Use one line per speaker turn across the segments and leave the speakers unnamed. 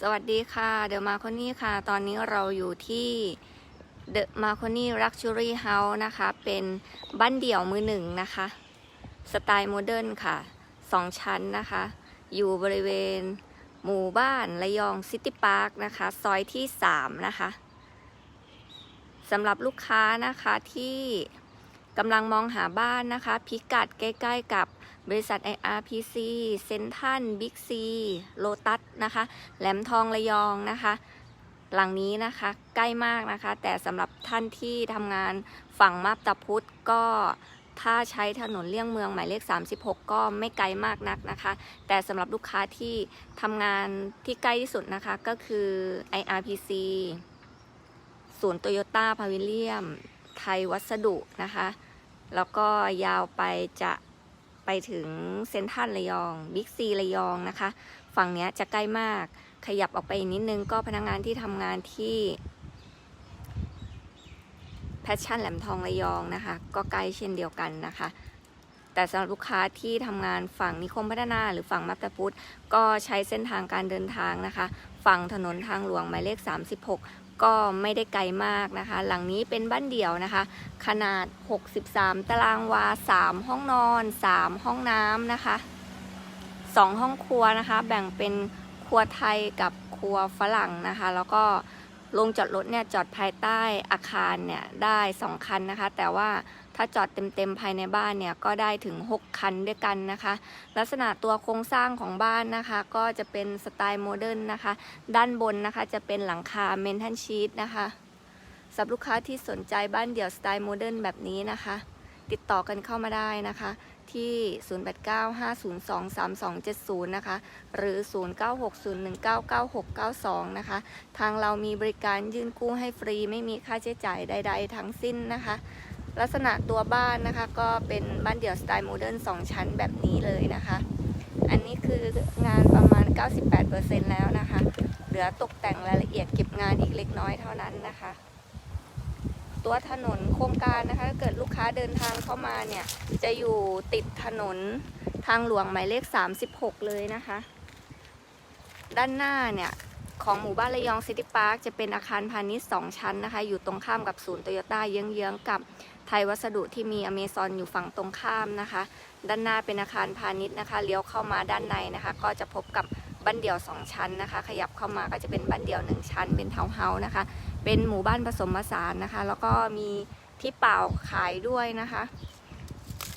สวัสดีค่ะ เดอะมาค n นี่ค่ะ ตอนนี้เราอยู่ที่เดอะมาค n นี่รักชูรี่เฮาส์นะคะ เป็นบ้านเดี่ยวมือหนึ่งนะคะ สไตล์โมเดิร์นค่ะสองชั้นนะคะ อยู่บริเวณหมู่บ้านระยองซิตี้พาร์คนะคะ ซอยที่3นะคะสำหรับลูกค้านะคะที่กำลังมองหาบ้านนะคะ พิกัดใกล้ ๆ กับ บริษัท IRPC เซนทันบิ๊กซีโลตัสนะคะ แหลมทองระยองนะคะ หลังนี้นะคะใกล้มากนะคะ แต่สำหรับท่านที่ทำงานฝั่งมาบตาพุธก็ถ้าใช้ถนนเลี่ยงเมืองหมายเลข 36 ก็ไม่ไกลมากนักนะคะ แต่สำหรับลูกค้าที่ทำงานที่ใกล้ที่สุดนะคะก็คือ IRPC ศูนย์โตโยต้าพาวิเลียม ไทยวัสดุนะคะ แล้วก็ยาวไปจะ ไปถึงเซนทรัลระยองบิ๊กซีระยองนะคะ ฝั่งนี้จะใกล้มากขยับออกไปอีกนิดนึงก็พนักงานที่ทำงานที่แพชชั่นแหลมทองระยองนะคะ ก็ใกล้เช่นเดียวกันนะคะ แต่สำหรับลูกค้าที่ทำงานฝั่งนิคมพัฒนาหรือฝั่งมัตตพุทธก็ใช้เส้นทางการเดินทางนะคะ ฝั่งถนนทางหลวงหมายเลข 36 ก็ไม่ได้ไกลมากนะคะ หลังนี้เป็นบ้านเดี่ยวนะคะ ขนาด 63 ตารางวา 3 ห้องนอน 3 ห้องน้ำนะคะ 2 ห้องครัวนะคะ แบ่งเป็นครัวไทยกับครัวฝรั่งนะคะ แล้วก็ลงจอดรถเนี่ยจอดภายใต้อาคารเนี่ยได้ 2 คันนะคะ แต่ว่า ถ้าจอดเต็มๆภายในบ้านเนี่ยก็ได้ถึง 6 คันด้วยกันนะคะ ลักษณะตัวโครงสร้างของบ้านนะคะ ก็จะเป็นสไตล์โมเดิร์นนะคะ ด้านบนนะคะจะเป็นหลังคาเมนทันชีตนะคะสำหรับลูกค้าที่สนใจบ้านเดี่ยวสไตล์โมเดิร์นแบบนี้นะคะ ติดต่อกันเข้ามาได้นะคะ ที่ 0895023270 นะคะ หรือ 0960199692 นะคะ ทางเรามีบริการยื่นกู้ให้ฟรีไม่มีค่าใช้จ่ายใด ๆ ทั้งสิ้นนะคะ ลักษณะตัวบ้านนะคะ ก็เป็นบ้านเดี่ยวสไตล์โมเดิร์น2ชั้นแบบนี้เลยนะคะ อันนี้คืองานประมาณ 98%แล้วนะคะ เหลือตกแต่งรายละเอียดเก็บงานอีกเล็กน้อยเท่านั้นนะคะ ตัวถนนโครงการนะคะถ้าเกิดลูกค้าเดินทางเข้ามาเนี่ย จะอยู่ติดถนนทางหลวงหมายเลข 36 เลยนะคะ ด้านหน้าเนี่ยของหมู่บ้านระยองซิตี้พาร์คจะเป็นอาคารพาณิชย์ 2 ชั้นนะคะ อยู่ตรงข้ามกับศูนย์โตโยต้าเยื้องๆกับ ไทยวัสดุที่มีอเมซอนอยู่ฝั่งตรงข้ามนะคะ ด้านหน้าเป็นอาคารพาณิชย์นะคะ เลี้ยวเข้ามาด้านในนะคะ ก็จะพบกับบ้านเดี่ยว 2 ชั้นนะคะ ขยับเข้ามาก็จะเป็นบ้านเดี่ยว 1 ชั้น เป็นทาวน์เฮาส์นะคะ เป็นหมู่บ้านผสมผสานนะคะ แล้วก็มีที่เปล่าขายด้วยนะคะ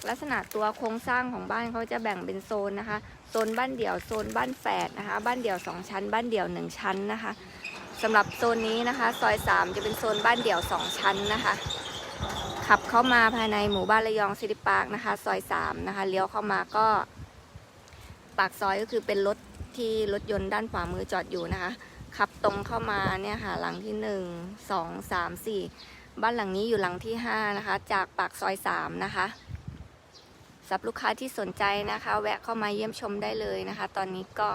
ลักษณะตัวโครงสร้างของบ้านเขาจะแบ่งเป็นโซนนะคะ โซนบ้านเดี่ยว โซนบ้านแฝดนะคะ บ้านเดี่ยว 2 ชั้น บ้านเดี่ยว 1 ชั้นนะคะสำหรับโซนนี้นะคะ ซอย 3 จะเป็นโซนบ้านเดี่ยว 2 ชั้นนะคะ ขับเข้ามาภายในหมู่บ้านระยองซิตี้พาร์คนะคะ ซอย3นะคะ เลี้ยวเข้ามาก็ ปากซอยก็คือเป็นรถที่รถยนต์ด้านขวามือจอดอยู่นะคะ ขับตรงเข้ามาเนี่ยค่ะ หลังที่1 2 3 4บ้านหลังนี้อยู่หลังที่5นะคะ จากปากซอย3นะคะสำหรับลูกค้าที่สนใจนะคะ แวะเข้ามาเยี่ยมชมได้เลยนะคะ ตอนนี้ก็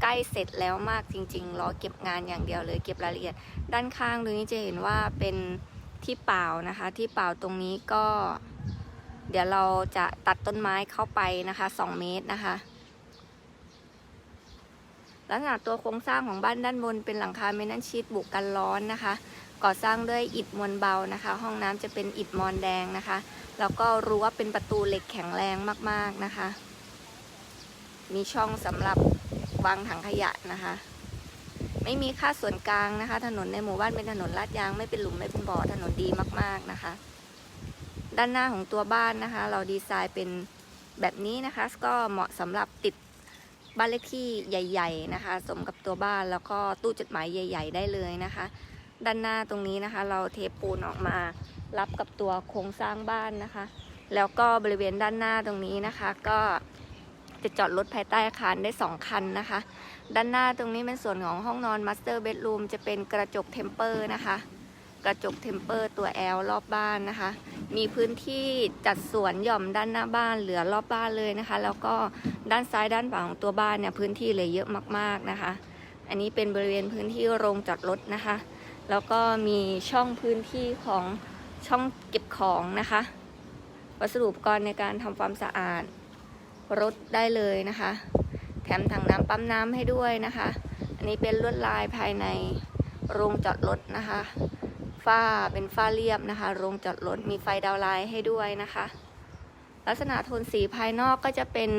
ใกล้เสร็จแล้วมากจริง ๆ รอเก็บงานอย่างเดียวเลย เก็บรายละเอียด ด้านข้างตรงนี้จะเห็นว่าเป็น ที่เปล่านะคะ ที่เปล่าตรงนี้ก็ เดี๋ยวเราจะตัดต้นไม้เข้าไปนะคะ2เมตรนะคะลักษณะตัวโครงสร้างของบ้านด้านบนเป็นหลังคาเมนันชีตบุกกันร้อนนะคะ ก่อสร้างด้วยอิฐมวลเบานะคะ ห้องน้ำจะเป็นอิฐมอนแดงนะคะ แล้วก็รั้วเป็นประตูเหล็กแข็งแรงมากๆนะคะ มีช่องสำหรับวางถังขยะนะคะ ไม่มีค่าส่วนกลางนะคะ ถนนในหมู่บ้านเป็นถนนลาดยางไม่เป็นหลุมไม่เป็นบ่อถนนดีมากๆนะคะ ด้านหน้าของตัวบ้านนะคะ เราดีไซน์เป็นแบบนี้นะคะ ก็เหมาะสำหรับติดบ้านเลขที่ใหญ่ ๆนะคะ สมกับตัวบ้านแล้วก็ตู้จดหมายใหญ่ ๆ ได้เลยนะคะ ด้านหน้าตรงนี้นะคะ เราเทปูนออกมารับกับตัวโครงสร้างบ้านนะคะ แล้วก็บริเวณด้านหน้าตรงนี้นะคะ ก็จะจอดรถภายใต้อาคารได้ 2 คันนะคะ ด้านหน้าตรงนี้เป็นส่วนของห้องนอนมาสเตอร์เบดรูมจะเป็นกระจกเทมเปอร์นะคะ กระจกเทมเปอร์ตัว L รอบบ้านนะคะ มีพื้นที่จัดสวนหย่อมด้านหน้าบ้านเหลือรอบบ้านเลยนะคะ แล้วก็ด้านซ้ายด้านขวาของตัวบ้านเนี่ยพื้นที่เหลือเยอะมากๆนะคะ อันนี้เป็นบริเวณพื้นที่โรงจอดรถนะคะ แล้วก็มีช่องพื้นที่ของช่องเก็บของนะคะ วัสดุอุปกรณ์ในการทำความสะอาดรถได้เลยนะคะ แถมถังน้ำปั๊มน้ำให้ด้วยนะคะ อันนี้เป็นลวดลายภายในโรงจอดรถนะคะฝ้าเป็นฝ้าเรียบนะคะ โรงจอดรถมีไฟดาวน์ไลน์ให้ด้วยนะคะ ลักษณะโทนสีภายนอกก็จะเป็น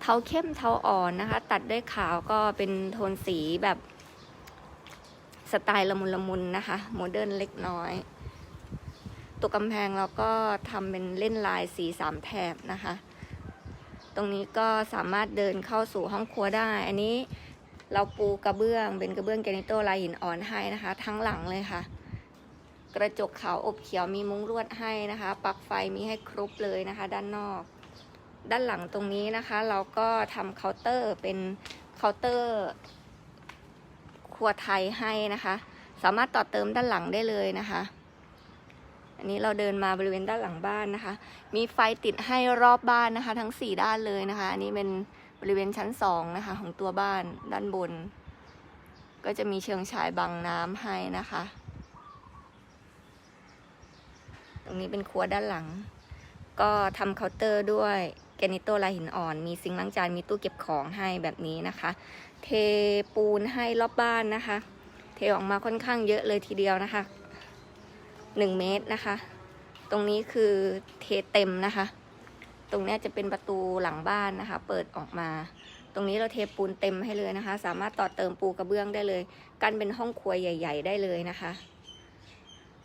เทาเข้มเทาอ่อนนะคะ ตัดด้วยขาวก็เป็นโทนสีแบบสไตล์ละมุนละมุนนะคะ โมเดิร์นเล็กน้อย ตัวกำแพงเราก็ทำเป็นเล่นลายสีสามแถบนะคะ ตรงนี้ก็สามารถเดินเข้าสู่ห้องครัวได้ อันนี้เราปูกระเบื้องเป็นกระเบื้องแกนิโตลายหินอ่อนให้นะคะ ทั้งหลังเลยค่ะ กระจกขาวอบเขียวมีมุ้งลวดให้นะคะ ปลั๊กไฟมีให้ครบเลยนะคะ ด้านนอก ด้านหลังตรงนี้นะคะ เราก็ทำเคาน์เตอร์เป็นเคาน์เตอร์ ครัวไทยให้นะคะ สามารถต่อเติมด้านหลังได้เลยนะคะ อันนี้เราเดินมาบริเวณด้านหลังบ้านนะคะ มีไฟติดให้รอบบ้านนะคะ ทั้งสี่ด้านเลยนะคะ อันนี้เป็นบริเวณชั้นสองนะคะของตัวบ้านด้านบน ก็จะมีเชิงชายบังน้ำให้นะคะ ตรงนี้เป็นครัวด้านหลัง ก็ทำเคาน์เตอร์ด้วยแกนิโตลายหินอ่อน มีซิงล้างจาน มีตู้เก็บของให้แบบนี้นะคะ เทปูนให้รอบบ้านนะคะ เทออกมาค่อนข้างเยอะเลยทีเดียวนะคะ หนึ่งเมตรนะคะ ตรงนี้คือเทเต็มนะคะ ตรงนี้จะเป็นประตูหลังบ้านนะคะ เปิดออกมา ตรงนี้เราเทปูนเต็มให้เลยนะคะ สามารถต่อเติมปูกระเบื้องได้เลย กันเป็นห้องครัวใหญ่ ๆ ได้เลยนะคะ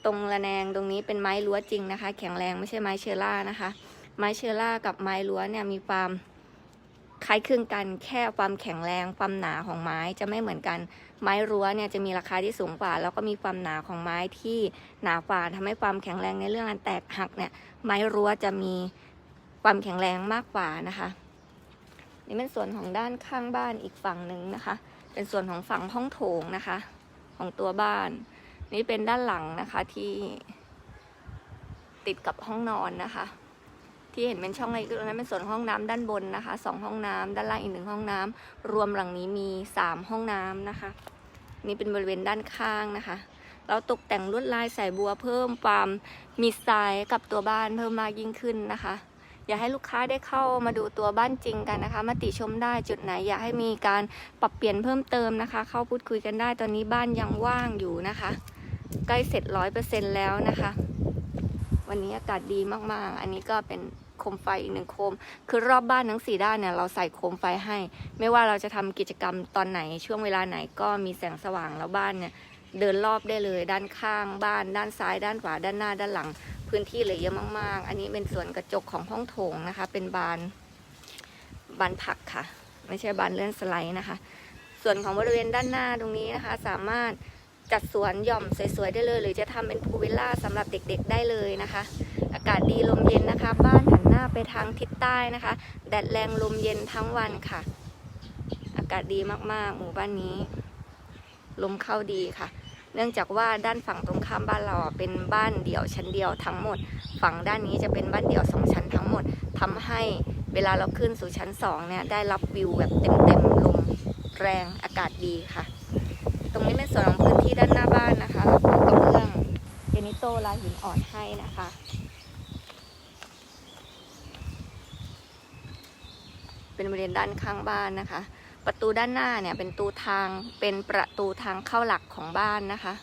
ตรงระแนงตรงนี้เป็นไม้รั้วจริงนะคะ แข็งแรงไม่ใช่ไม้เชอร่านะคะ ไม้เชอร่ากับไม้รั้วเนี่ยมีความ คล้ายคลึงกันแค่ความแข็งแรงความหนาของไม้จะไม่เหมือนกัน ไม้รั้วเนี่ยจะมีราคาที่สูงกว่า แล้วก็มีความหนาของไม้ที่หนากว่าทำให้ความแข็งแรงในเรื่องการแตกหักเนี่ยไม้รั้วจะมีความแข็งแรงมากกว่านะคะ นี่เป็นส่วนของด้านข้างบ้านอีกฝั่งหนึ่งนะคะ เป็นส่วนของฝั่งห้องโถงนะคะ ของตัวบ้าน นี่เป็นด้านหลังนะคะที่ติดกับห้องนอนนะคะ ที่เห็นเป็นช่องเล็กตรงนั้นเป็นส่วนห้องน้ำด้านบนนะคะสองห้องน้ำด้านล่างอีกหนึ่งห้องน้ำรวมหลังนี้มีสามห้องน้ำนะคะ นี่เป็นบริเวณด้านข้างนะคะ เราตกแต่งลวดลายใส่บัวเพิ่มความมีสไตล์กับตัวบ้านเพิ่มมากยิ่งขึ้นนะคะ อยากให้ลูกค้าได้เข้ามาดูตัวบ้านจริงกันนะคะมาติชมได้จุดไหนอยากให้มีการปรับเปลี่ยนเพิ่มเติมนะคะ เข้าพูดคุยกันได้ตอนนี้บ้านยังว่างอยู่นะคะ ใกล้เสร็จร้อยเปอร์เซ็นแล้วนะคะ วันนี้อากาศดีมากๆ อันนี้ก็เป็นโคมไฟอีกหนึ่งโคม คือรอบบ้านทั้งสี่ด้านเนี่ยเราใส่โคมไฟให้ ไม่ว่าเราจะทำกิจกรรมตอนไหนช่วงเวลาไหนก็มีแสงสว่างแล้วบ้านเนี่ยเดินรอบได้เลย ด้านข้างบ้าน ด้านซ้าย ด้านขวาด้านหน้าด้านหลัง พื้นที่เลือเยอะมาก ๆ อันนี้เป็นส่วนกระจกของห้องโถงนะคะ เป็นบานบานผักค่ะ ไม่ใช่บานเลื่อนสไลด์นะคะ ส่วนของบริเวณด้านหน้าตรงนี้นะคะ สามารถ จัดสวนหย่อมสวยๆได้เลย หรือจะทำเป็นพูลวิลล่าสำหรับเด็กๆได้เลยนะคะ อากาศดีลมเย็นนะคะ บ้านหันหน้าไปทางทิศใต้นะคะ แดดแรงลมเย็นทั้งวันค่ะ อากาศดีมากๆ หมู่บ้านนี้ ลมเข้าดีค่ะ เนื่องจากว่าด้านฝั่งตรงข้ามบ้านเราเป็นบ้านเดี่ยวชั้นเดียวทั้งหมด ฝั่งด้านนี้จะเป็นบ้านเดี่ยวสองชั้นทั้งหมดทำให้เวลาเราขึ้นสู่ชั้นสองเนี่ยได้รับวิวแบบเต็มๆลมแรงอากาศดีค่ะ ตรงนี้เป็นส่วนของ ที่ด้านหน้าบ้านนะคะเราปูกระเบื้องเจนิโตลายหินอ่อนให้นะคะเป็นบริเวณด้านข้างบ้านนะคะ ประตูด้านหน้าเนี่ยเป็นตูทางเป็นประตูทางเข้าหลักของบ้านนะคะ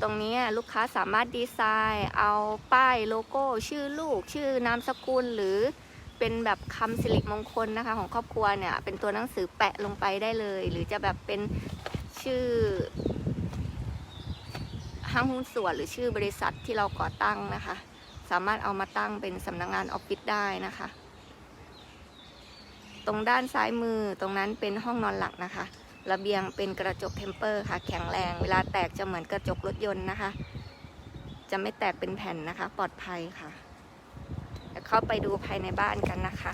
ตรงนี้ลูกค้าสามารถดีไซน์เอาป้ายโลโก้ ชื่อลูก ชื่อนามสกุลหรือเป็นแบบคำสิริมงคลนะคะ ของครอบครัวเนี่ยเป็นตัวหนังสือแปะลงไปได้เลย หรือจะแบบเป็นชื่อ ห้างหุ้นส่วนหรือชื่อบริษัทที่เราก่อตั้งนะคะ สามารถเอามาตั้งเป็นสำนักงงานออฟฟิศได้นะคะ ตรงด้านซ้ายมือตรงนั้นเป็นห้องนอนหลักนะคะ ระเบียงเป็นกระจกเทมเปอร์ค่ะ แข็งแรง เวลาแตกจะเหมือนกระจกรถยนต์นะคะ จะไม่แตกเป็นแผ่นนะคะ ปลอดภัยค่ะเดี๋ยวเข้าไปดูภายในบ้านกันนะคะ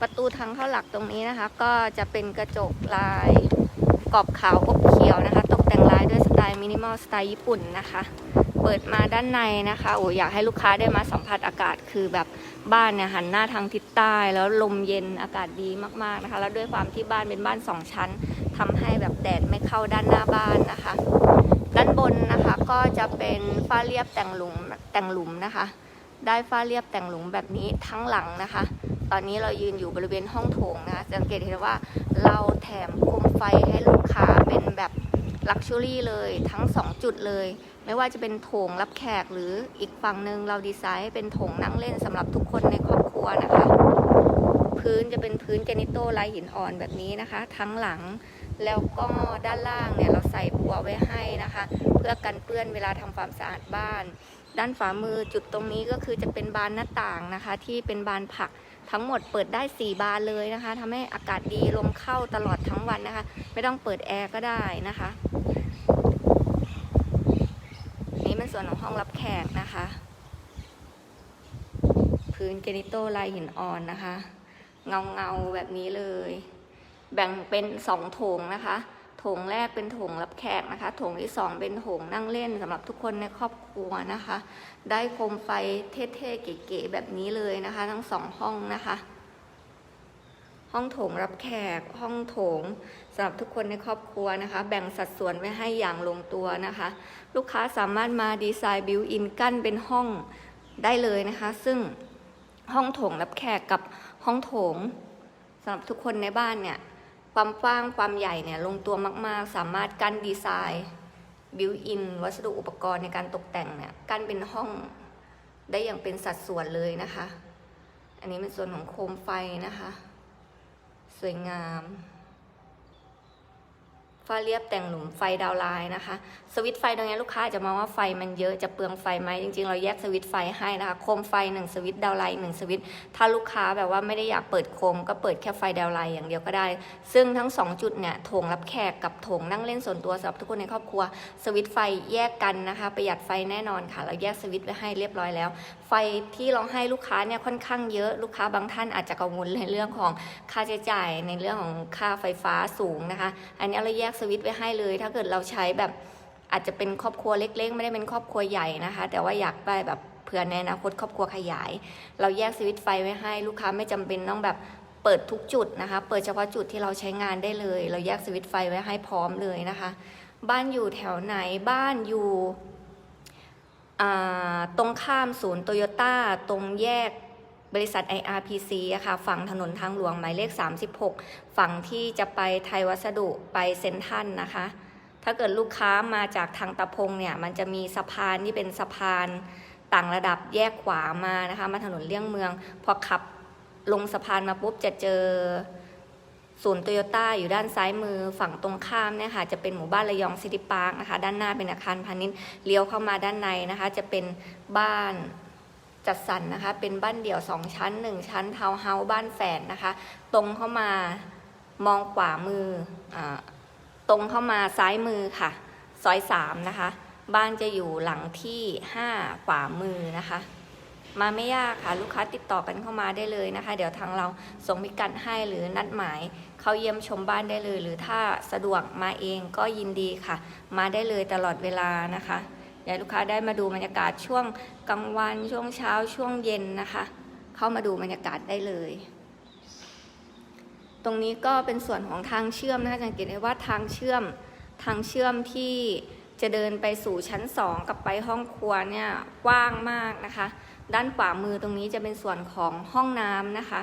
ประตูทางเข้าหลักตรงนี้นะคะ ก็จะเป็นกระจกลายกรอบขาวอบเขียวนะคะ ตกแต่งลาย ล์มินิมอลสไตล์ญี่ปุ่นนะคะ เปิดมาด้านในนะคะโอ้อยากให้ลูกค้าได้มาสัมผัสอากาศคือแบบบ้านเนี่ยหันหน้าทางทิศใต้แล้วลมเย็นอากาศดีมากๆนะคะ แล้วด้วยความที่บ้านเป็นบ้านสองชั้นทำให้แบบแดดไม่เข้าด้านหน้าบ้านนะคะ ด้านบนนะคะก็จะเป็นฝ้าเรียบแต่งหลุมแต่งหลุมนะคะ ได้ฝ้าเรียบแต่งหลุมแบบนี้ทั้งหลังนะคะ ตอนนี้เรายืนอยู่บริเวณห้องโถงนะคะสังเกตเห็นว่าเราแถมโคมไฟให้ลูกค้าเป็นแบบ ลักชัวรี่เลยทั้ง 2 จุดเลย ไม่ว่าจะเป็นโถงรับแขกหรืออีกฝั่งหนึ่งเราดีไซน์ให้เป็นโถงนั่งเล่นสำหรับทุกคนในครอบครัวนะคะ พื้นจะเป็นพื้นแกนิโตลายหินอ่อนแบบนี้นะคะ ทั้งหลังแล้วก็ด้านล่างเนี่ยเราใส่บัวไว้ให้นะคะ เพื่อกันเปื้อนเวลาทำความสะอาดบ้าน ด้านฝามือจุดตรงนี้ก็คือจะเป็นบานหน้าต่างนะคะ ที่เป็นบานผัก ทั้งหมดเปิดได้ 4 บานเลยนะคะทำให้อากาศดีลมเข้าตลอดทั้งวันนะคะ ไม่ต้องเปิดแอร์ก็ได้นะคะ นี่เป็นส่วนของห้องรับแขกนะคะ พื้นเกนิโตลายหินอ่อนนะคะ เงาเงาแบบนี้เลย แบ่งเป็นสองโถงนะคะ ถงแรกเป็นโถงรับแขกนะคะโถงที่สองเป็นโถงนั่งเล่นสำหรับทุกคนในครอบครัวนะคะ ได้โคมไฟเท่ๆเก๋ๆแบบนี้เลยนะคะ ทั้งสองห้องนะคะ ห้องโถงรับแขก ห้องโถงสำหรับทุกคนในครอบครัวนะคะ แบ่งสัดส่วนไว้ให้อย่างลงตัวนะคะ ลูกค้าสามารถมาดีไซน์บิวอินกั้นเป็นห้องได้เลยนะคะ ซึ่งห้องโถงรับแขกกับห้องโถงสำหรับทุกคนในบ้านเนี่ย ความกว้างความใหญ่เนี่ยลงตัวมาก ๆ สามารถกั้นดีไซน์บิวอินวัสดุอุปกรณ์ในการตกแต่งเนี่ยกั้นเป็นห้องได้อย่างเป็นสัดส่วนเลยนะคะ อันนี้เป็นส่วนของโคมไฟนะคะ สวยงาม ฟ้าเรียบแต่งหลุมไฟดาวไลน์นะคะ สวิตไฟตรงนี้ลูกค้าอาจจะมองว่าไฟมันเยอะจะเปลืองไฟไหมจริง ๆ เราแยกสวิตไฟให้นะคะโคมไฟหนึ่งสวิตดาวไลน์หนึ่งสวิตถ้าลูกค้าแบบว่าไม่ได้อยากเปิดโคม ก็เปิดแค่ไฟดาวไลน์อย่างเดียวก็ได้ ซึ่งทั้ง 2 จุดเนี่ยโถงรับแขกกับโถงนั่งเล่นส่วนตัวสำหรับทุกคนในครอบครัว สวิตไฟแยกกันนะคะประหยัดไฟแน่นอนค่ะ เราแยกสวิตไว้ให้เรียบร้อยแล้ว ไฟที่เราให้ลูกค้าเนี่ยค่อนข้างเยอะลูกค้าบางท่านอาจจะกังวลในเรื่องของค่าใช้จ่ายในเรื่องของค่าไฟฟ้าสูงนะคะ อันนี้เราแยกสวิตไว้ให้เลย ถ้าเกิดเราใช้แบบอาจจะเป็นครอบครัวเล็ก ๆ ไม่ได้เป็นครอบครัวใหญ่นะคะ แต่ว่าอยากได้แบบเผื่อในอนาคตครอบครัวขยาย เราแยกสวิตไฟไว้ให้ ลูกค้าไม่จำเป็นต้องแบบเปิดทุกจุดนะคะ เปิดเฉพาะจุดที่เราใช้งานได้เลย เราแยกสวิตไฟไว้ให้พร้อมเลยนะคะ บ้านอยู่แถวไหนบ้านอยู่ตรงข้ามศูนย์โตโยต้าตรงแยก บริษัท IRPC อะค่ะฝั่งถนนทางหลวงหมายเลข 36 ฝั่งที่จะไปไทยวัสดุไปเซนทันนะคะ ถ้าเกิดลูกค้ามาจากทางตะพงเนี่ยมันจะมีสะพานที่เป็นสะพานต่างระดับแยกขวามานะคะมาถนนเลี่ยงเมือง พอขับลงสะพานมาปุ๊บจะเจอศูนย์โตโยต้าอยู่ด้านซ้ายมือฝั่งตรงข้ามเนี่ยค่ะจะเป็นหมู่บ้านระยองซิตี้พาร์คนะคะ ด้านหน้าเป็นอาคารพาณิชย์เลี้ยวเข้ามาด้านในนะคะ จะเป็นบ้าน จัดสรรนะคะ เป็นบ้านเดี่ยว 2 ชั้น 1 ชั้นทาวน์เฮาส์บ้านแฝดนะคะ ตรงเข้ามามองขวามืออตรงเข้ามาซ้ายมือค่ะ ซอย 3 นะคะ บ้านจะอยู่หลังที่ 5 ขวามือนะคะ มาไม่ยากค่ะ ลูกค้าติดต่อกันเข้ามาได้เลยนะคะ เดี๋ยวทางเราส่งพิกัดให้หรือนัดหมายเข้าเยี่ยมชมบ้านได้เลย หรือถ้าสะดวกมาเองก็ยินดีค่ะ มาได้เลยตลอดเวลานะคะอยากลูกค้าได้มาดูบรรยากาศช่วง กลางวันช่วงเช้าช่วงเย็นนะคะ เข้ามาดูบรรยากาศได้เลย ตรงนี้ก็เป็นส่วนของทางเชื่อมนะคะสังเกตได้ว่าทางเชื่อมทางเชื่อมที่จะเดินไปสู่ชั้น 2 กับไปห้องครัวเนี่ยกว้างมากนะคะ ด้านขวามือตรงนี้จะเป็นส่วนของห้องน้ำนะคะ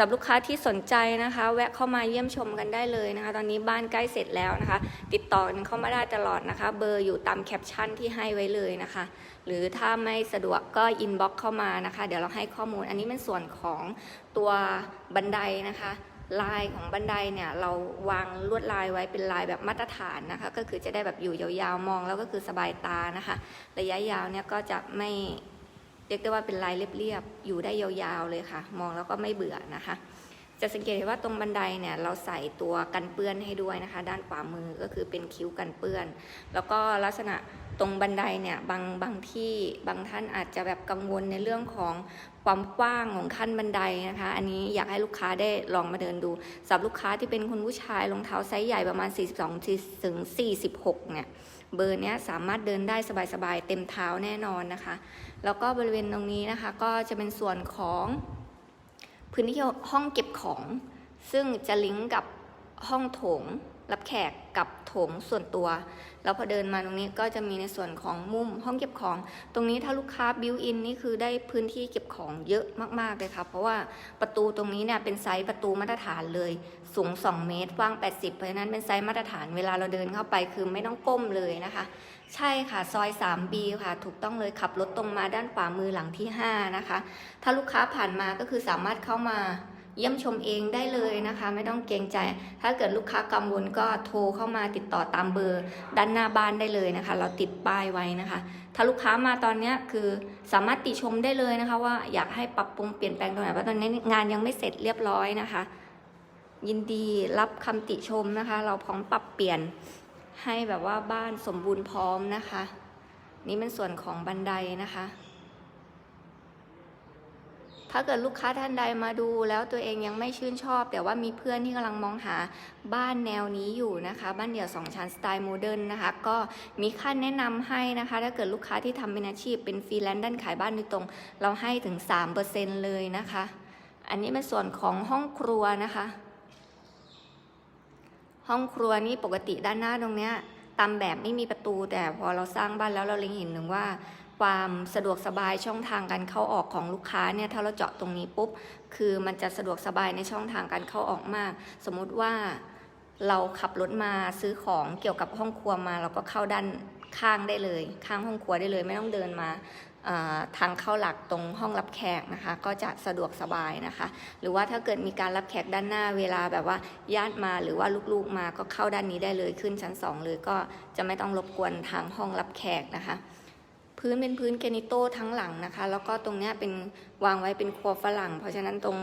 สำหรับลูกค้าที่สนใจนะคะ แวะเข้ามาเยี่ยมชมกันได้เลยนะคะ ตอนนี้บ้านใกล้เสร็จแล้วนะคะ ติดต่อกันเข้ามาได้ตลอดนะคะ เบอร์อยู่ตามแคปชั่นที่ให้ไว้เลยนะคะ หรือถ้าไม่สะดวกก็อินบ็อกเข้ามานะคะ เดี๋ยวเราให้ข้อมูล อันนี้เป็นส่วนของตัวบันไดนะคะลายของบันไดเนี่ยเราวางลวดลายไว้เป็นลายแบบมาตรฐานนะคะ ก็คือจะได้แบบอยู่ยาวๆมองแล้วก็คือสบายตานะคะ ระยะยาวเนี่ยก็จะไม่ เรียกได้ว่าเป็นลายเรียบๆ อยู่ได้ยาวๆเลยค่ะ มองแล้วก็ไม่เบื่อนะคะ จะสังเกตเห็นว่าตรงบันไดเนี่ยเราใส่ตัวกันเปื้อนให้ด้วยนะคะ ด้านขวามือก็คือเป็นคิ้วกันเปื้อน แล้วก็ลักษณะตรงบันไดเนี่ยบางบางที่บางท่านอาจจะแบบกังวลในเรื่องของ ความกว้างของขั้นบันไดนะคะ อันนี้อยากให้ลูกค้าได้ลองมาเดินดูสำหรับลูกค้าที่เป็นคุณผู้ชายรองเท้าไซส์ใหญ่ประมาณ 42ถึง46 เนี่ย เบอร์เนี้ยสามารถเดินได้สบายๆ เต็มเท้าแน่นอนนะคะ แล้วก็บริเวณตรงนี้นะคะ ก็จะเป็นส่วนของพื้นที่ห้องเก็บของ ซึ่งจะลิงก์กับห้องโถง รับแขกกับโถงส่วนตัว แล้วพอเดินมาตรงนี้ก็จะมีในส่วนของมุมห้องเก็บของ ตรงนี้ถ้าลูกค้าบิวอินนี่คือได้พื้นที่เก็บของเยอะมากๆเลยค่ะ เพราะว่าประตูตรงนี้เนี่ยเป็นไซส์ประตูมาตรฐานเลย สูง 2 เมตรกว้าง 80 เพราะฉะนั้นเป็นไซส์มาตรฐานเวลาเราเดินเข้าไปคือไม่ต้องก้มเลยนะคะ ใช่ค่ะซอย 3B ค่ะ ถูกต้องเลยขับรถตรงมาด้านขวามือหลังที่ 5 นะคะ ถ้าลูกค้าผ่านมาก็คือสามารถเข้ามา เยี่ยมชมเองได้เลยนะคะ ไม่ต้องเกรงใจ ถ้าเกิดลูกค้ากังวลก็โทรเข้ามาติดต่อตามเบอร์ด้านหน้าบ้านได้เลยนะคะ เราติดป้ายไว้นะคะ ถ้าลูกค้ามาตอนนี้คือสามารถติชมได้เลยนะคะ ว่าอยากให้ปรับปรุงเปลี่ยนแปลงตรงไหนเพราะตอนนี้งานยังไม่เสร็จเรียบร้อยนะคะ ยินดีรับคำติชมนะคะ เราพร้อมปรับเปลี่ยนให้แบบว่าบ้านสมบูรณ์พร้อมนะคะ นี่เป็นส่วนของบันไดนะคะ ถ้าเกิดลูกค้าท่านใดมาดู แล้วตัวเองยังไม่ชื่นชอบ แต่ว่ามีเพื่อนที่กำลังมองหาบ้านแนวนี้อยู่นะคะ บ้านเดี่ยวสองชั้นสไตล์โมเดิร์นนะคะก็มีขั้นแนะนำให้นะคะ ถ้าเกิดลูกค้าที่ทำเป็นอาชีพเป็นฟรีแลนซ์ด้านขายบ้านโดยตรง เราให้ถึง 3%เลยนะคะ อันนี้เป็นส่วนของห้องครัวนะคะ ห้องครัวนี่ปกติด้านหน้าตรงเนี้ยตามแบบไม่มีประตูแต่พอเราสร้างบ้านแล้วเราเล็งเห็นถึงว่า ความสะดวกสบายช่องทางการเข้าออกของลูกค้าเนี่ยถ้าเราเจาะตรงนี้ปุ๊บคือมันจะสะดวกสบายในช่องทางการเข้าออกมาก สมมุติว่าเราขับรถมาซื้อของเกี่ยวกับห้องครัวมา เราก็เข้าด้านข้างได้เลย ข้างห้องครัวได้เลย ไม่ต้องเดินมาอ่าทางเข้าหลักตรงห้องรับแขกนะคะ ก็จะสะดวกสบายนะคะ หรือว่าถ้าเกิดมีการรับแขกด้านหน้าเวลาแบบว่าญาติมาหรือว่าลูกๆมาก็เข้าด้านนี้ได้เลยขึ้นชั้นสองเลยก็จะไม่ต้องรบกวนทางห้องรับแขกนะคะ พื้นเป็นพื้นแกนิโต้ทั้งหลังนะคะ แล้วก็ตรงนี้เป็นวางไว้เป็นครัวฝรั่ง เพราะฉะนั้นตรง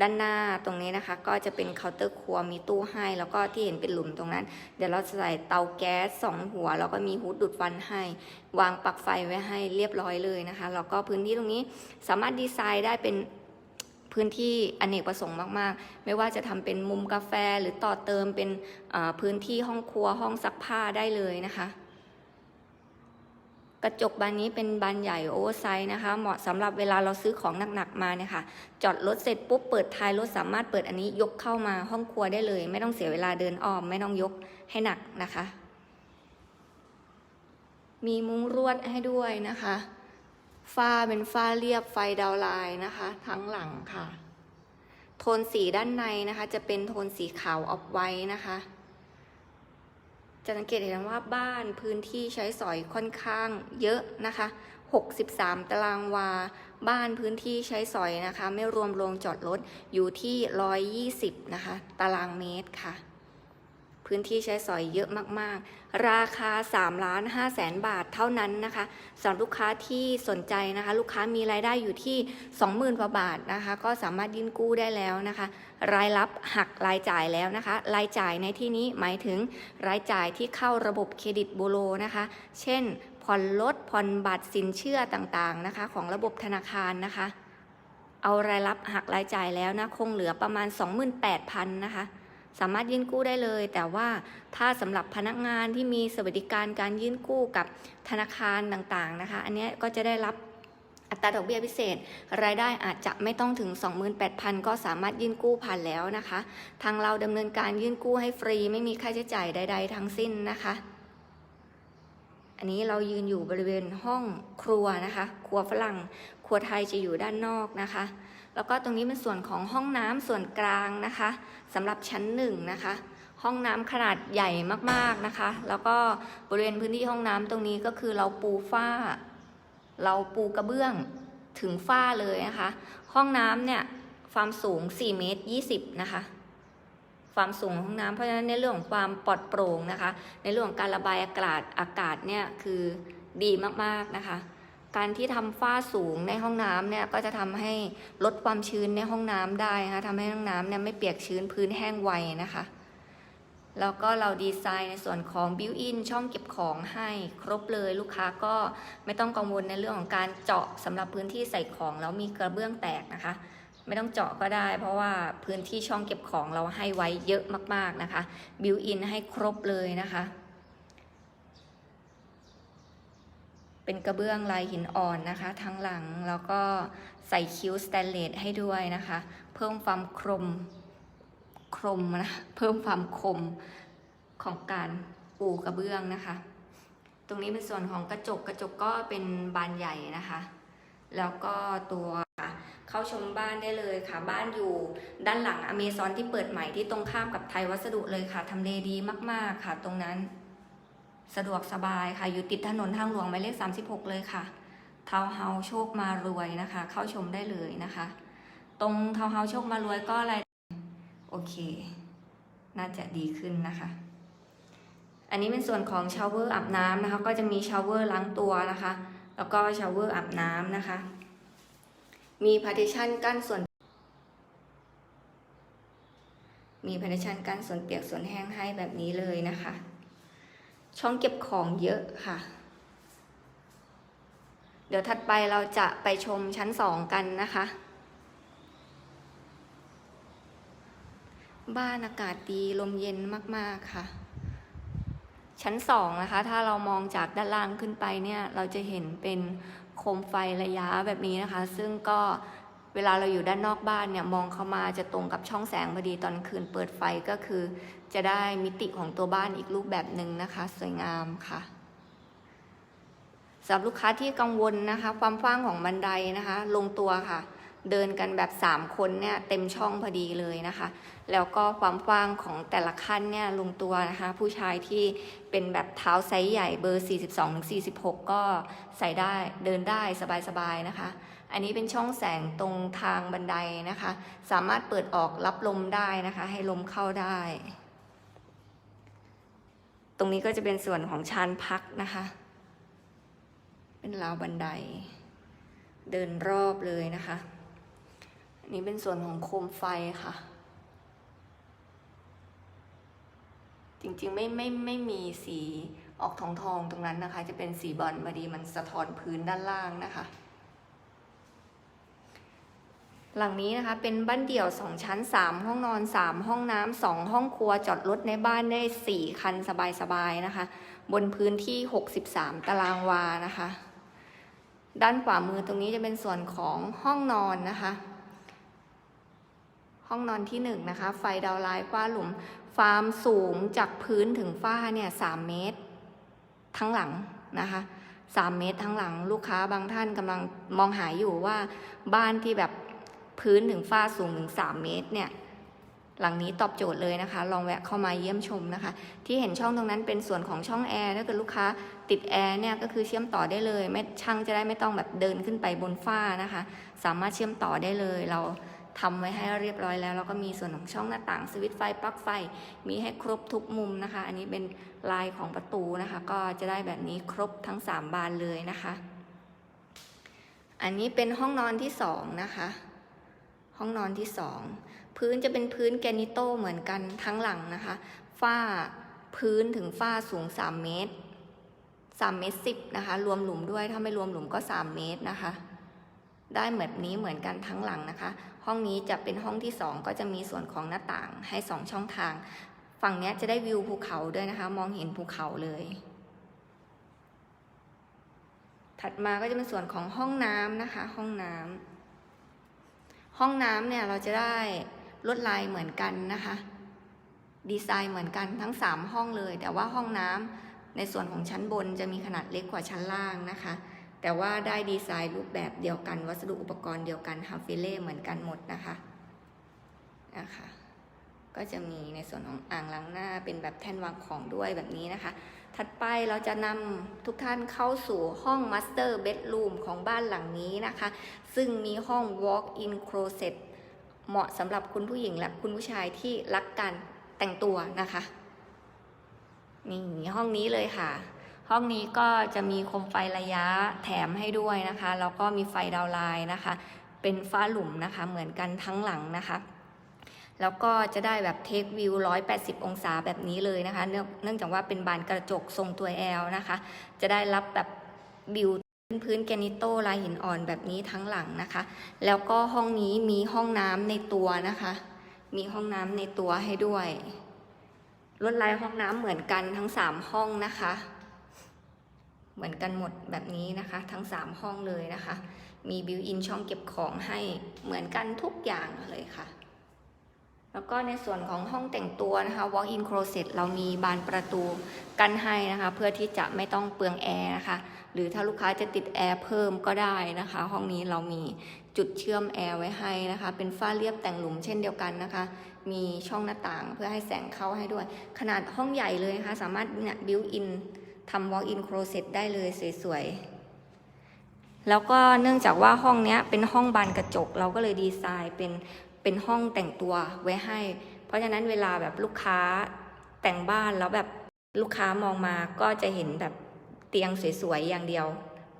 ด้านหน้าตรงนี้นะคะ ก็จะเป็นเคาน์เตอร์ครัวมีตู้ให้ แล้วก็ที่เห็นเป็นหลุมตรงนั้น เดี๋ยวเราจะใส่เตาแก๊สสองหัว แล้วก็มีฮูดดูดฟันให้ วางปลั๊กไฟไว้ให้เรียบร้อยเลยนะคะ แล้วก็พื้นที่ตรงนี้สามารถดีไซน์ได้เป็นพื้นที่อเนกประสงค์มากๆ ไม่ว่าจะทำเป็นมุมกาแฟหรือต่อเติมเป็นพื้นที่ห้องครัวห้องซักผ้าได้เลยนะคะ กระจกบานนี้เป็นบานใหญ่โอเวอร์ไซส์นะคะ เหมาะสำหรับเวลาเราซื้อของหนักๆมาเนี่ยค่ะ จอดรถเสร็จปุ๊บเปิดท้ายรถสามารถเปิดอันนี้ยกเข้ามาห้องครัวได้เลย ไม่ต้องเสียเวลาเดินอ้อม ไม่ต้องยกให้หนักนะคะ มีมุ้งรวดให้ด้วยนะคะฝ้าเป็นฝ้าเรียบไฟดาวไลน์นะคะ ทั้งหลังค่ะ โทนสีด้านในนะคะ จะเป็นโทนสีขาวออฟไว้นะคะ จะสังเกตเห็นว่าบ้านพื้นที่ใช้สอยค่อนข้างเยอะนะคะ 63 ตารางวา บ้านพื้นที่ใช้สอยนะคะ ไม่รวมโรงจอดรถอยู่ที่ 120 นะคะ ตารางเมตรค่ะ พื้นที่ใช้สอยเยอะมากๆ ราคา3ล้าน5แสนบาทเท่านั้นนะคะสำหรับลูกค้าที่สนใจนะคะ ลูกค้ามีรายได้อยู่ที่ 20,000กว่าบาทนะคะ ก็สามารถยื่นกู้ได้แล้วนะคะ รายรับหักรายจ่ายแล้วนะคะ รายจ่ายในที่นี้หมายถึงรายจ่ายที่เข้าระบบเครดิตบูโรนะคะ เช่น ผ่อนรถผ่อนบัตรสินเชื่อต่างๆนะคะ ของระบบธนาคารนะคะ เอารายรับหักรายจ่ายแล้วนะคงเหลือประมาณ 28,000นะคะ สามารถยื่นกู้ได้เลย แต่ว่าถ้าสำหรับพนักงานที่มีสวัสดิการการยื่นกู้กับธนาคารต่างๆนะคะ อันนี้ก็จะได้รับอัตราดอกเบี้ยพิเศษ รายได้อาจจะไม่ต้องถึง 28,000 ก็สามารถยื่นกู้ผ่านแล้วนะคะ ทางเราดำเนินการยื่นกู้ให้ฟรีไม่มีค่าใช้จ่ายใด ๆ ทั้งสิ้นนะคะ อันนี้เรายืนอยู่บริเวณห้องครัวนะคะ ครัวฝรั่ง ครัวไทยจะอยู่ด้านนอกนะคะ แล้วก็ตรงนี้เป็นส่วนของห้องน้ำส่วนกลางนะคะสำหรับชั้นหนึ่งนะคะ ห้องน้ำขนาดใหญ่มากๆนะคะ แล้วก็บริเวณพื้นที่ห้องน้ำตรงนี้ก็คือเราปูฝ้า เราปูกระเบื้องถึงฝ้าเลยนะคะ ห้องน้ำเนี่ยความสูง4เมตร20นะคะ ความสูงห้องน้ำเพราะฉะนั้นในเรื่องของความปลอดโปร่งนะคะ ในเรื่องของการระบายอากาศอากาศเนี่ยคือดีมากๆนะคะ การที่ทำฝ้าสูงในห้องน้ำเนี่ยก็จะทำให้ลดความชื้นในห้องน้ำได้นะคะทำให้ห้องน้ำเนี่ยไม่เปียกชื้นพื้นแห้งไวนะคะ แล้วก็เราดีไซน์ในส่วนของบิวอินช่องเก็บของให้ครบเลยลูกค้าก็ไม่ต้องกังวลในเรื่องของการเจาะสำหรับพื้นที่ใส่ของแล้วมีกระเบื้องแตกนะคะ ไม่ต้องเจาะก็ได้ เพราะว่าพื้นที่ช่องเก็บของเราให้ไว้เยอะมากๆนะคะบิวอินให้ครบเลยนะคะ เป็นกระเบื้องลายหินอ่อนนะคะ ทั้งหลังแล้วก็ใส่คิ้วสแตนเลสให้ด้วยนะคะ เพิ่มความคมคมนะเพิ่มความคมของการปูกระเบื้องนะคะ ตรงนี้เป็นส่วนของกระจกกระจกก็เป็นบานใหญ่นะคะ แล้วก็ตัวเข้าชมบ้านได้เลยค่ะ บ้านอยู่ด้านหลังอเมซอนที่เปิดใหม่ที่ตรงข้ามกับไทยวัสดุเลยค่ะทำเลดีมาก ๆ ค่ะ ตรงนั้น สะดวกสบายค่ะ อยู่ติดถนนทางหลวงหมายเลข 36 เลยค่ะทาวเฮาโชคมารวยนะคะ เข้าชมได้เลยนะคะ ตรงทาวเฮาโชคมารวยก็อะไร โอเค น่าจะดีขึ้นนะคะ อันนี้เป็นส่วนของชาวเวอร์อาบน้ำนะคะ ก็จะมีชาวเวอร์ล้างตัวนะคะ แล้วก็ชาวเวอร์อาบน้ำนะคะ มีพาร์ติชันกั้นส่วนมีพาร์ติชันกั้นส่วนเปียกส่วนแห้งให้แบบนี้เลยนะคะ ช่องเก็บของเยอะค่ะ เดี๋ยวถัดไปเราจะไปชมชั้นสองกันนะคะ บ้านอากาศดีลมเย็นมากๆค่ะ ชั้นสองนะคะ ถ้าเรามองจากด้านล่างขึ้นไปเนี่ย เราจะเห็นเป็นโคมไฟระยะแบบนี้นะคะ ซึ่งก็ เวลาเราอยู่ด้านนอกบ้านเนี่ยมองเข้ามาจะตรงกับช่องแสงพอดีตอนคืนเปิดไฟก็คือ จะได้มิติของตัวบ้านอีกรูปแบบหนึ่งนะคะ สวยงามค่ะสำหรับลูกค้าที่กังวลนะคะ ความกว้างของบันไดนะคะ ลงตัวค่ะ เดินกันแบบ 3 คนเนี่ยเต็มช่องพอดีเลยนะคะ แล้วก็ความกว้างของแต่ละขั้นเนี่ยลงตัวนะคะ ผู้ชายที่เป็นแบบเท้าไซส์ใหญ่เบอร์ 42ถึง46 ก็ใส่ได้เดินได้สบายๆนะคะ อันนี้เป็นช่องแสงตรงทางบันไดนะคะ สามารถเปิดออกรับลมได้นะคะ ให้ลมเข้าได้ ตรงนี้ก็จะเป็นส่วนของชานพักนะคะ เป็นราวบันได เดินรอบเลยนะคะ อันนี้เป็นส่วนของโคมไฟค่ะ จริงๆไม่ไม่ไม่มีสีออกทองทองๆตรงนั้นนะคะ จะเป็นสีบอลพอดีมันสะท้อนพื้นด้านล่างนะคะ หลังนี้นะคะเป็นบ้านเดี่ยว 2 ชั้น 3 ห้องนอน 3 ห้องน้ำ2ห้องครัวจอดรถในบ้านได้ 4 คันสบายๆนะคะ บนพื้นที่ 63 ตารางวานะคะ ด้านขวามือตรงนี้จะเป็นส่วนของห้องนอนนะคะ ห้องนอนที่ 1นนะคะ ไฟดาวไลน์ฝ้าหลุมฟาร์มสูงจากพื้นถึงฝ้าเนี่ยสเมตร ทั้งหลังนะคะสามเมตรทั้งหลังลูกค้าบางท่านกำลังมองหาอยู่ว่าบ้านที่แบบ พื้นถึงฝ้าสูงถึง 3 เมตรเนี่ยหลังนี้ตอบโจทย์เลยนะคะ ลองแวะเข้ามาเยี่ยมชมนะคะ ที่เห็นช่องตรงนั้นเป็นส่วนของช่องแอร์ถ้าเกิดลูกค้าติดแอร์เนี่ยก็คือเชื่อมต่อได้เลยไม่ช่างจะได้ไม่ต้องแบบเดินขึ้นไปบนฝ้านะคะ สามารถเชื่อมต่อได้เลย เราทำไว้ให้เรียบร้อยแล้วแล้วก็มีส่วนของช่องหน้าต่างสวิตช์ไฟปลั๊กไฟ มีให้ครบทุกมุมนะคะ อันนี้เป็นลายของประตูนะคะ ก็จะได้แบบนี้ครบทั้ง 3 บานเลยนะคะ อันนี้เป็นห้องนอนที่สองนะคะ ห้องนอนที่สองพื้นจะเป็นพื้นแกนิโตเหมือนกันทั้งหลังนะคะ ฝ้าพื้นถึงฝ้าสูง 3 เมตร 3 เมตร10นะคะ รวมหลุมด้วยถ้าไม่รวมหลุมก็ 3 เมตรนะคะ ได้แบบนี้เหมือนกันทั้งหลังนะคะ ห้องนี้จะเป็นห้องที่ 2 ก็จะมีส่วนของหน้าต่างให้ 2 ช่องทาง ฝั่งนี้จะได้วิวภูเขาด้วยนะคะ มองเห็นภูเขาเลยถัดมาก็จะเป็นส่วนของห้องน้ำนะคะ ห้องน้ำ ห้องน้ำเนี่ยเราจะได้ลวดลายเหมือนกันนะคะ ดีไซน์เหมือนกันทั้ง 3 ห้องเลย แต่ว่าห้องน้ำในส่วนของชั้นบนจะมีขนาดเล็กกว่าชั้นล่างนะคะ แต่ว่าได้ดีไซน์รูปแบบเดียวกัน วัสดุอุปกรณ์เดียวกันฮาฟิเล่เหมือนกันหมดนะคะนะคะก็จะมีในส่วนของอ่างล้างหน้าเป็นแบบแท่นวางของด้วยแบบนี้นะคะ ถัดไปเราจะนำทุกท่านเข้าสู่ห้อง Master Bedroom ของบ้านหลังนี้นะคะ ซึ่งมีห้อง Walk-in Closet เหมาะสำหรับคุณผู้หญิงและคุณผู้ชายที่รักการแต่งตัวนะคะ นี่ห้องนี้เลยค่ะ ห้องนี้ก็จะมีโคมไฟระยะแถมให้ด้วยนะคะ แล้วก็มีไฟดาวน์ไลน์นะคะ เป็นฟ้าหลุมนะคะ เหมือนกันทั้งหลังนะคะ แล้วก็จะได้แบบเทควิว 180 องศาแบบนี้เลยนะคะ เนื่องจากว่าเป็นบานกระจกทรงตัวแอลนะคะ จะได้รับแบบวิวพื้นแกนิโตลายหินอ่อนแบบนี้ทั้งหลังนะคะ แล้วก็ห้องนี้มีห้องน้ำในตัวนะคะ มีห้องน้ำในตัวให้ด้วยลวดลายห้องน้ำเหมือนกันทั้ง 3 ห้องนะคะ เหมือนกันหมดแบบนี้นะคะ ทั้ง 3 ห้องเลยนะคะ มีบิวอินช่องเก็บของให้เหมือนกันทุกอย่างเลยค่ะ แล้วก็ในส่วนของห้องแต่งตัวนะคะ walk in closet เรามีบานประตูกันให้นะคะ เพื่อที่จะไม่ต้องเปลืองแอร์นะคะ หรือถ้าลูกค้าจะติดแอร์เพิ่มก็ได้นะคะ ห้องนี้เรามีจุดเชื่อมแอร์ไว้ให้นะคะ เป็นฝ้าเรียบแต่งหลุมเช่นเดียวกันนะคะ มีช่องหน้าต่างเพื่อให้แสงเข้าให้ด้วย ขนาดห้องใหญ่เลยนะคะ สามารถเนี่ย built in ทำ walk in closet ได้เลยสวยๆแล้วก็เนื่องจากว่าห้องนี้เป็นห้องบานกระจก เราก็เลยดีไซน์เป็น เป็นห้องแต่งตัวไว้ให้ เพราะฉะนั้นเวลาแบบลูกค้าแต่งบ้านแล้วแบบลูกค้ามองมาก็จะเห็นแบบเตียงสวยๆอย่างเดียว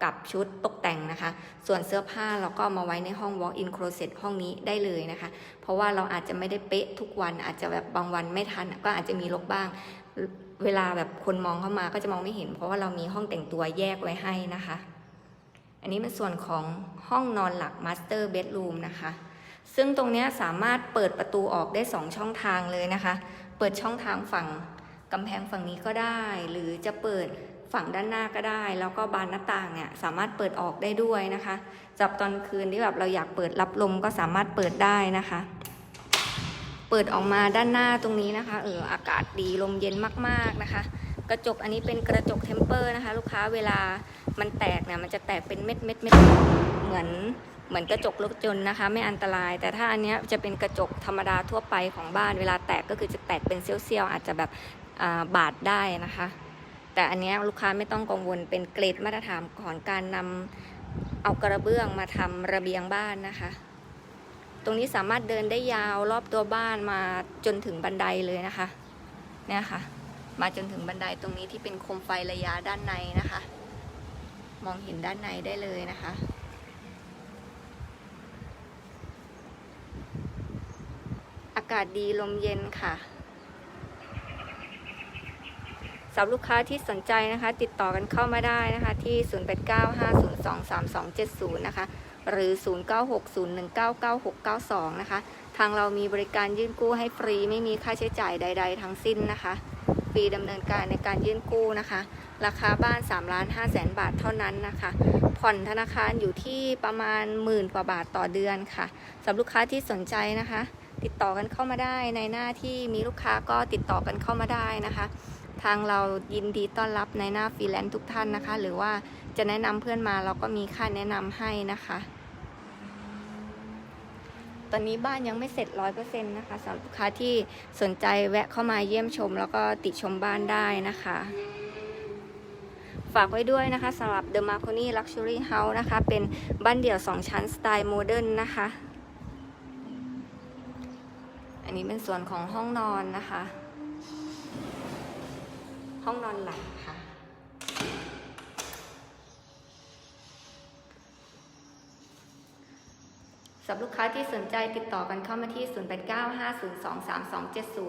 กับชุดตกแต่งนะคะ ส่วนเสื้อผ้าเราก็มาไว้ในห้อง walk in closet ห้องนี้ได้เลยนะคะ เพราะว่าเราอาจจะไม่ได้เป๊ะทุกวันอาจจะแบบบางวันไม่ทันก็อาจจะมีลกบ้าง เวลาแบบคนมองเข้ามาก็จะมองไม่เห็น เพราะว่าเรามีห้องแต่งตัวแยกไว้ให้นะคะ อันนี้เป็นส่วนของห้องนอนหลัก master bedroom นะคะ ซึ่งตรงนี้สามารถเปิดประตูออกได้ 2 ช่องทางเลยนะคะ เปิดช่องทางฝั่งกำแพงฝั่งนี้ก็ได้ หรือจะเปิดฝั่งด้านหน้าก็ได้ แล้วก็บานหน้าต่างเนี่ยสามารถเปิดออกได้ด้วยนะคะจับตอนคืนที่แบบเราอยากเปิดรับลมก็สามารถเปิดได้นะคะ เปิดออกมาด้านหน้าตรงนี้นะคะ เอออากาศดีลมเย็นมากๆนะคะ กระจกอันนี้เป็นกระจกเทมเปอร์นะคะ ลูกค้าเวลามันแตกเนี่ยมันจะแตกเป็นเม็ดเม็ดเม็ดเหมือนเหมือนกระจกรถยนต์นะคะ ไม่อันตราย แต่ถ้าอันนี้จะเป็นกระจกธรรมดาทั่วไปของบ้านเวลาแตกก็คือจะแตกเป็นเซี่ยวๆอาจจะแบบาบาดได้นะคะ แต่อันนี้ลูกค้าไม่ต้องกังวลเป็นเกรดมาตรฐานของการนำเอากระเบื้องมาทำระเบียงบ้านนะคะ ตรงนี้สามารถเดินได้ยาวรอบตัวบ้านมาจนถึงบันไดเลยนะคะเนี่ยค่ะ มาจนถึงบันไดตรงนี้ที่เป็นโคมไฟระยะด้านในนะคะ มองเห็นด้านในได้เลยนะคะากาศดีลมเย็นค่ะสำหรับลูกค้าที่สนใจนะคะ ติดต่อกันเข้ามาได้นะคะ ที่ 0895023270 นะคะ หรือ 0960199692 นะคะ ทางเรามีบริการยื่นกู้ให้ฟรีไม่มีค่าใช้จ่ายใด ๆ ทั้งสิ้นนะคะฟรีดำเนินการในการยื่นกู้นะคะ ราคาบ้าน3ล้าน5แสนบาทเท่านั้นนะคะ ผ่อนธนาคารอยู่ที่ประมาณหมื่นกว่าบาทต่อเดือนค่ะสำหรับลูกค้าที่สนใจนะคะ ติดต่อกันเข้ามาได้ในหน้าที่มีลูกค้าก็ติดต่อกันเข้ามาได้นะคะ ทางเรายินดีต้อนรับในหน้าฟรีแลนซ์ทุกท่านนะคะ หรือว่าจะแนะนำเพื่อนมาเราก็มีค่าแนะนำให้นะคะ ตอนนี้บ้านยังไม่เสร็จร้อยเปอร์เซ็นต์นะคะสำหรับลูกค้าที่สนใจแวะเข้ามาเยี่ยมชม แล้วก็ติชมบ้านได้นะคะฝากไว้ด้วยนะคะสำหรับ The Marconi Luxury House นะคะ เป็นบ้านเดี่ยว 2 ชั้นสไตล์โมเดิร์นนะคะ นนี้เป็นส่วนของห้องนอนนะคะ ห้องนอนหลักค่ะ สำหรับลูกค้าที่สนใจติดต่อกันเข้ามาที่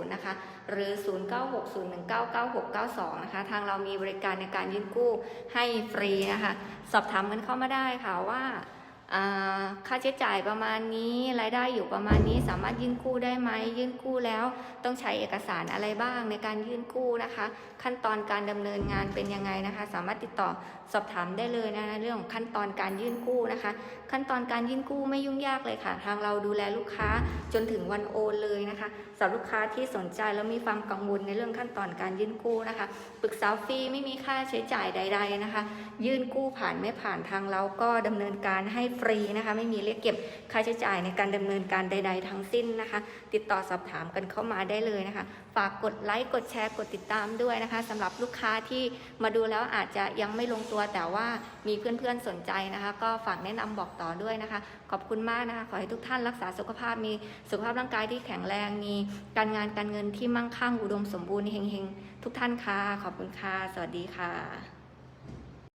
0895023270 นะคะ หรือ 0960199692 นะคะ ทางเรามีบริการในการยื่นกู้ให้ฟรีนะคะ สอบถามกันเข้ามาได้ค่ะว่าอ่า ค่าใช้จ่ายประมาณนี้รายได้อยู่ประมาณนี้สามารถยื่นกู้ได้ไหมยื่นกู้แล้วต้องใช้เอกสารอะไรบ้างในการยื่นกู้นะคะ ขั้นตอนการดำเนินงานเป็นยังไงนะคะ สามารถติดต่อ สอบถามได้เลยนะคะเรื่องของขั้นตอนการยื่นกู้นะคะ ขั้นตอนการยื่นกู้ไม่ยุ่งยากเลยค่ะ ทางเราดูแลลูกค้าจนถึงวันโอนเลยนะคะสำหรับลูกค้าที่สนใจแล้วมีความกังวลในเรื่องขั้นตอนการยื่นกู้นะคะปรึกษาฟรีไม่มีค่าใช้จ่ายใด ๆนะคะ ยื่นกู้ผ่านไม่ผ่านทางเราก็ดำเนินการให้ฟรีนะคะ ไม่มีเรียกเก็บค่าใช้จ่ายในการดำเนินการใด ๆ ทั้งสิ้นนะคะ ติดต่อสอบถามกันเข้ามาได้เลยนะคะ ฝากกดไลค์กดแชร์กดติดตามด้วยนะคะสำหรับลูกค้าที่มาดูแล้วอาจจะยังไม่ลงตัวแต่ว่ามีเพื่อนๆสนใจนะคะ ก็ฝากแนะนำบอกต่อด้วยนะคะ ขอบคุณมากนะคะขอให้ทุกท่านรักษาสุขภาพมีสุขภาพร่างกายที่แข็งแรง มีการงานการเงินที่มั่งคั่งอุดมสมบูรณ์เฮงๆทุกท่านค่ะขอบคุณค่ะสวัสดีค่ะ